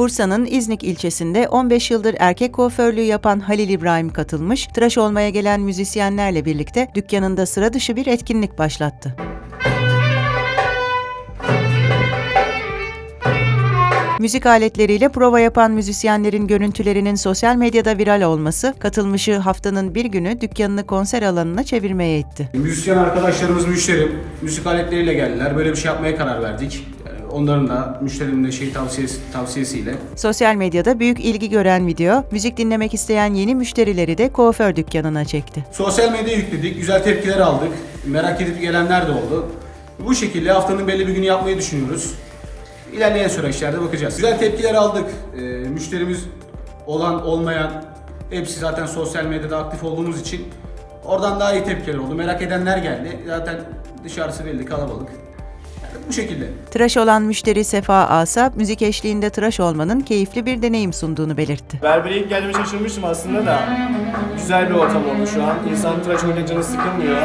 Bursa'nın İznik ilçesinde 15 yıldır erkek kuaförlüğü yapan Halil İbrahim katılmış, tıraş olmaya gelen müzisyenlerle birlikte dükkanında sıra dışı bir etkinlik başlattı. Müzik aletleriyle prova yapan müzisyenlerin görüntülerinin sosyal medyada viral olması, katılmışı haftanın bir günü dükkanını konser alanına çevirmeye itti. Müzisyen arkadaşlarımız müşterim. Müzik aletleriyle geldiler. Böyle bir şey yapmaya karar verdik. Onların da müşterimin de şey tavsiyesi, tavsiyesiyle. Sosyal medyada büyük ilgi gören video, müzik dinlemek isteyen yeni müşterileri de kuaför dükkanına çekti. Sosyal medyaya yükledik. Güzel tepkiler aldık. Merak edip gelenler de oldu. Bu şekilde haftanın belli bir günü yapmayı düşünüyoruz. İlerleyen süreçlerde bakacağız. Güzel tepkiler aldık. Ee, müşterimiz olan olmayan hepsi zaten sosyal medyada aktif olduğumuz için oradan daha iyi tepkiler oldu. Merak edenler geldi. Zaten dışarısı belli kalabalık. Bu şekilde. Tıraş olan müşteri Sefa Asa, müzik eşliğinde tıraş olmanın keyifli bir deneyim sunduğunu belirtti. Berbere ilk geldiğime şaşırmıştım aslında da. Güzel bir ortam oldu şu an. İnsan tıraş canı sıkılmıyor.